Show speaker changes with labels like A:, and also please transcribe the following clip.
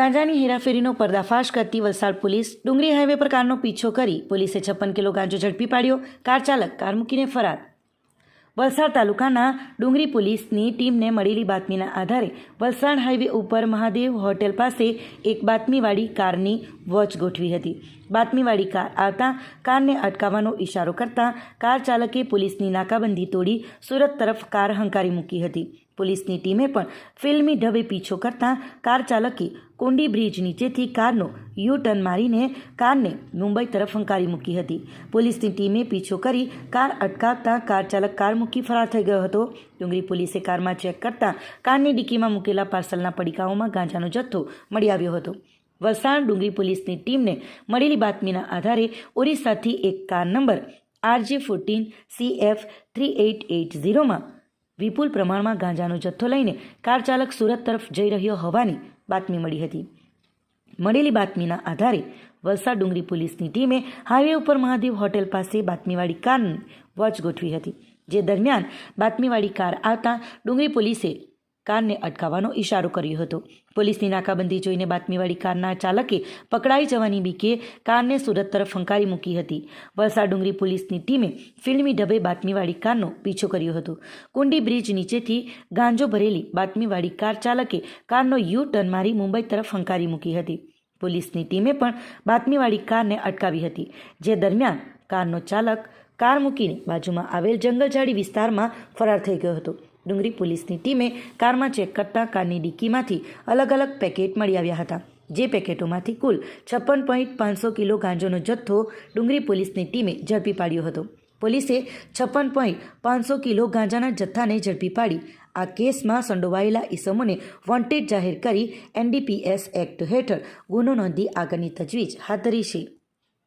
A: ગાંજાની હેરાફેરીનો પર્દાફાશ કરતી વલસાડ પોલીસ ડુંગરી હાઈવે પર કારનો પીછો કરી પોલીસે છપ્પન કિલો ગાંજો ઝડપી પાડ્યો. કાર ચાલક કાર મૂકીને ફરાર. વલસાડ તાલુકાના ડુંગરી પોલીસની ટીમને મળેલી બાતમીના આધારે વલસાડ હાઈવે ઉપર મહાદેવ હોટેલ પાસે એક બાતમીવાળી કારની વોચ ગોઠવી હતી. બાતમીવાળી કાર આવતા કારને અટકાવવાનો ઇશારો કરતા કાર ચાલકે પોલીસની નાકાબંધી તોડી સુરત તરફ કાર હંકારી મૂકી હતી. પોલીસની ટીમે પણ ફિલ્મી ઢબે પીછો કરતા કાર ચાલકે કોંડી બ્રિજ નીચેથી કારનો યુ ટર્ન મારીને કારને મુંબઈ તરફ હંકારી મૂકી હતી. પોલીસની ટીમે પીછો કરી કાર અટકાવતા કાર ચાલક કાર મૂકી ફરાર થઈ ગયો હતો. ડુંગરી પોલીસે કારમાં ચેક કરતા કારની ડિક્કીમાં મૂકેલા પાર્સલના પડીકાઓમાં ગાંજાનો જથ્થો મળી આવ્યો હતો. વલસાડ ડુંગરી પોલીસની ટીમને મળેલી બાતમીના આધારે ઓરિસ્સાથી એક car number RJ fourteen C F three eight eight ઝીરોમાં વિપુલ પ્રમાણમાં ગાંજાનો જથ્થો લઈને કાર ચાલક સુરત તરફ જઈ રહ્યો હોવાની બાતમી મળી હતી. મળેલી બાતમીના આધારે વલસાડ ડુંગરી પોલીસની ટીમે હાઈવે ઉપર મહાદેવ હોટેલ પાસે બાતમીવાળી કારની વોચ ગોઠવી હતી, જે દરમિયાન બાતમીવાળી કાર આવતા ડુંગરી પોલીસે કારને અટકાવવાનો ઇશારો કર્યો હતો. પોલીસની નાકાબંધી જોઈને બાતમીવાળી કારના ચાલકે પકડાઈ જવાની બીકે કારને સુરત તરફ ફંકારી મૂકી હતી. વલસાડ ડુંગરી પોલીસની ટીમે ફિલ્મી ઢબે બાતમીવાળી કારનો પીછો કર્યો હતો. કુંડી બ્રિજ નીચેથી ગાંજો ભરેલી બાતમીવાળી કાર ચાલકે કારનો યુ ટર્ન મારી મુંબઈ તરફ ફંકારી મૂકી હતી. પોલીસની ટીમે પણ બાતમીવાળી કારને અટકાવી હતી. જે દરમિયાન કારનો ચાલક કાર મૂકીને બાજુમાં આવેલ જંગલઝાડી વિસ્તારમાં ફરાર થઈ ગયો હતો. ડુંગરી પોલીસની ટીમે કારમાં ચેક કરતા કારની ડિક્કીમાંથી અલગ અલગ પેકેટ મળી આવ્યા હતા. જે પેકેટોમાંથી કુલ છપ્પન પોઈન્ટ પાંચસો કિલો ગાંજોનો જથ્થો ડુંગરી પોલીસની ટીમે ઝડપી પાડ્યો હતો. પોલીસે છપ્પન પોઈન્ટ પાંચસો કિલો ગાંજાના જથ્થાને ઝડપી પાડી. આ કેસમાં સંડોવાયેલા ઇસમોને વોન્ટેડ જાહેર કરી એનડીપીએસ એક્ટ હેઠળ ગુનો નોંધી આગળની તજવીજ હાથ ધરી છે.